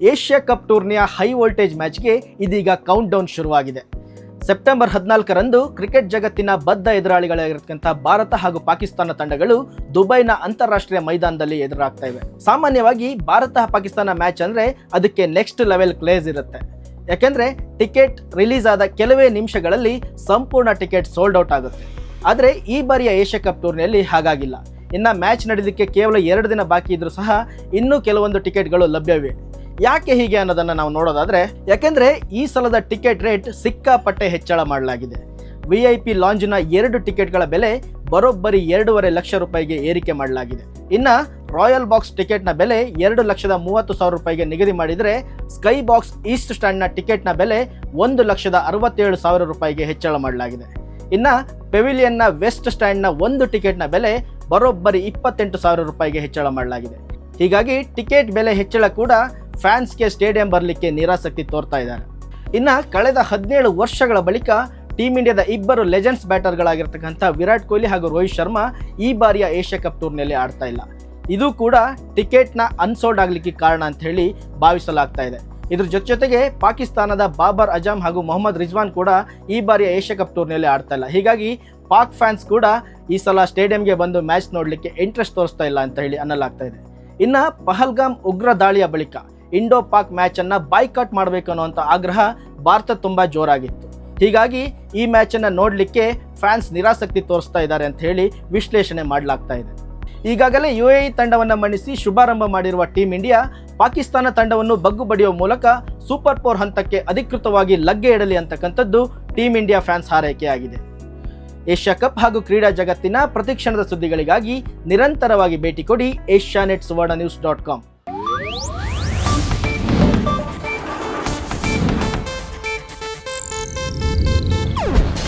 Asia cup ಟೂರ್ನಿಯ high voltage ಮ್ಯಾಚ್ಗೆ ಇದೀಗ ಕೌಂಟ್ ಡೌನ್ ಶುರುವಾಗಿದೆ. ಸೆಪ್ಟೆಂಬರ್ ಹದಿನಾಲ್ಕರಂದು ಕ್ರಿಕೆಟ್ ಜಗತ್ತಿನ ಬದ್ಧ ಎದುರಾಳಿಗಳಾಗಿರತಕ್ಕಂಥ ಭಾರತ ಹಾಗೂ ಪಾಕಿಸ್ತಾನ ತಂಡಗಳು ದುಬೈನ ಅಂತಾರಾಷ್ಟ್ರೀಯ ಮೈದಾನದಲ್ಲಿ ಎದುರಾಗ್ತಾ ಇವೆ. ಸಾಮಾನ್ಯವಾಗಿ ಭಾರತ ಪಾಕಿಸ್ತಾನ ಮ್ಯಾಚ್ ಅಂದರೆ ಅದಕ್ಕೆ ನೆಕ್ಸ್ಟ್ ಲೆವೆಲ್ ಕ್ಲೇಸ್ ಇರುತ್ತೆ. ಯಾಕೆಂದರೆ ಟಿಕೆಟ್ ರಿಲೀಸ್ ಆದ ಕೆಲವೇ ನಿಮಿಷಗಳಲ್ಲಿ ಸಂಪೂರ್ಣ ಟಿಕೆಟ್ ಸೋಲ್ಡ್ ಔಟ್ ಆಗುತ್ತೆ. ಆದರೆ ಈ ಬಾರಿಯ ಏಷ್ಯಾ ಕಪ್ ಟೂರ್ನಿಯಲ್ಲಿ ಹಾಗಾಗಿಲ್ಲ. ಇನ್ನು ಮ್ಯಾಚ್ ನಡೆದಕ್ಕೆ ಕೇವಲ ಎರಡು ದಿನ ಬಾಕಿ ಇದ್ರೂ ಸಹ ಇನ್ನೂ ಕೆಲವೊಂದು ಟಿಕೆಟ್ಗಳು ಲಭ್ಯವಿವೆ. ಯಾಕೆ ಹೀಗೆ ಅನ್ನೋದನ್ನ ನಾವು ನೋಡೋದಾದ್ರೆ, ಯಾಕೆಂದರೆ ಈ ಸಲದ ಟಿಕೆಟ್ ರೇಟ್ ಸಿಕ್ಕಾಪಟ್ಟೆ ಹೆಚ್ಚಳ ಮಾಡಲಾಗಿದೆ. ವಿ ಐ ಪಿ ಲಾಂಜ್ನ ಎರಡು ಟಿಕೆಟ್ಗಳ ಬೆಲೆ ಬರೋಬ್ಬರಿ ಎರಡೂವರೆ ಲಕ್ಷ ರೂಪಾಯಿಗೆ ಏರಿಕೆ ಮಾಡಲಾಗಿದೆ. ಇನ್ನ ರಾಯಲ್ ಬಾಕ್ಸ್ ಟಿಕೆಟ್ನ ಬೆಲೆ ಎರಡು ಲಕ್ಷದ ಮೂವತ್ತು ಸಾವಿರ ರೂಪಾಯಿಗೆ ನಿಗದಿ ಮಾಡಿದರೆ ಸ್ಕೈ ಬಾಕ್ಸ್ ಈಸ್ಟ್ ಸ್ಟ್ಯಾಂಡ್ನ ಟಿಕೆಟ್ನ ಬೆಲೆ ಒಂದು ಲಕ್ಷದ ಅರವತ್ತೇಳು ಸಾವಿರ ರೂಪಾಯಿಗೆ ಹೆಚ್ಚಳ ಮಾಡಲಾಗಿದೆ. ಇನ್ನ ಪೆವಿಲಿಯನ್ನ ವೆಸ್ಟ್ ಸ್ಟ್ಯಾಂಡ್ನ ಒಂದು ಟಿಕೆಟ್ನ ಬೆಲೆ ಬರೋಬ್ಬರಿ ಇಪ್ಪತ್ತೆಂಟು ಸಾವಿರ ರೂಪಾಯಿಗೆ ಹೆಚ್ಚಳ ಮಾಡಲಾಗಿದೆ. ಹೀಗಾಗಿ ಟಿಕೆಟ್ ಬೆಲೆ ಹೆಚ್ಚಳ ಕೂಡ ಫ್ಯಾನ್ಸ್ಗೆ ಸ್ಟೇಡಿಯಂ ಬರಲಿಕ್ಕೆ ನಿರಾಸಕ್ತಿ ತೋರ್ತಾ ಇದ್ದಾರೆ. ಇನ್ನು ಕಳೆದ ಹದಿನೇಳು ವರ್ಷಗಳ ಬಳಿಕ ಟೀಮ್ ಇಂಡಿಯಾದ ಇಬ್ಬರು ಲೆಜೆಂಡ್ಸ್ ಬ್ಯಾಟರ್ಗಳಾಗಿರ್ತಕ್ಕಂಥ ವಿರಾಟ್ ಕೊಹ್ಲಿ ಹಾಗೂ ರೋಹಿತ್ ಶರ್ಮಾ ಈ ಬಾರಿಯ ಏಷ್ಯಾ ಕಪ್ ಟೂರ್ನಿಯಲ್ಲಿ ಆಡ್ತಾ ಇಲ್ಲ. ಇದು ಕೂಡ ಟಿಕೆಟ್ನ ಅನ್ಸೋಲ್ಡ್ ಆಗಲಿಕ್ಕೆ ಕಾರಣ ಅಂತ ಹೇಳಿ ಭಾವಿಸಲಾಗ್ತಾ ಇದೆ. ಇದ್ರ ಜೊತೆ ಜೊತೆಗೆ ಪಾಕಿಸ್ತಾನದ ಬಾಬರ್ ಅಜಾಮ್ ಹಾಗೂ ಮೊಹಮ್ಮದ್ ರಿಜ್ವಾನ್ ಕೂಡ ಈ ಬಾರಿಯ ಏಷ್ಯಾ ಕಪ್ ಟೂರ್ನಿಯಲ್ಲಿ ಆಡ್ತಾ ಇಲ್ಲ. ಹೀಗಾಗಿ ಪಾಕ್ ಫ್ಯಾನ್ಸ್ ಕೂಡ ಈ ಸಲ ಸ್ಟೇಡಿಯಂಗೆ ಬಂದು ಮ್ಯಾಚ್ ನೋಡಲಿಕ್ಕೆ ಇಂಟ್ರೆಸ್ಟ್ ತೋರಿಸ್ತಾ ಇಲ್ಲ ಅಂತ ಹೇಳಿ ಅನ್ನಲಾಗ್ತಾ ಇದೆ. ಇನ್ನ ಪಹಲ್ಗಾಮ್ ಉಗ್ರ ದಾಳಿಯ ಬಳಿಕ ಇಂಡೋ ಪಾಕ್ ಮ್ಯಾಚ್ ಅನ್ನ ಬಾಯ್ಕಾಟ್ ಮಾಡಬೇಕು ಅನ್ನುವಂಥ ಆಗ್ರಹ ಭಾರತ ತುಂಬಾ ಜೋರಾಗಿತ್ತು. ಹೀಗಾಗಿ ಈ ಮ್ಯಾಚ್ ಅನ್ನ ನೋಡಲಿಕ್ಕೆ ಫ್ಯಾನ್ಸ್ ನಿರಾಸಕ್ತಿ ತೋರಿಸ್ತಾ ಇದ್ದಾರೆ ಅಂತ ಹೇಳಿ ವಿಶ್ಲೇಷಣೆ ಮಾಡಲಾಗ್ತಾ ಇದೆ. ಈಗಾಗಲೇ ಯು ಎ ತಂಡವನ್ನು ಮಣಿಸಿ ಶುಭಾರಂಭ ಮಾಡಿರುವ ಟೀಂ ಇಂಡಿಯಾ ಪಾಕಿಸ್ತಾನ ತಂಡವನ್ನು ಬಗ್ಗು ಬಡಿಯುವ ಮೂಲಕ ಸೂಪರ್ ಫೋರ್ ಹಂತಕ್ಕೆ ಅಧಿಕೃತವಾಗಿ ಲಗ್ಗೆ ಇಡಲಿ ಅಂತಕ್ಕಂಥದ್ದು ಟೀಂ ಇಂಡಿಯಾ ಫ್ಯಾನ್ಸ್ ಹಾರೈಕೆಯಾಗಿದೆ. ಏಷ್ಯಾ ಕಪ್ ಹಾಗೂ ಕ್ರೀಡಾ ಜಗತ್ತಿನ ಪ್ರತಿಕ್ಷಣದ ಸುದ್ದಿಗಳಿಗಾಗಿ ನಿರಂತರವಾಗಿ ಭೇಟಿ ಕೊಡಿ Asianet Suvarna news dot com.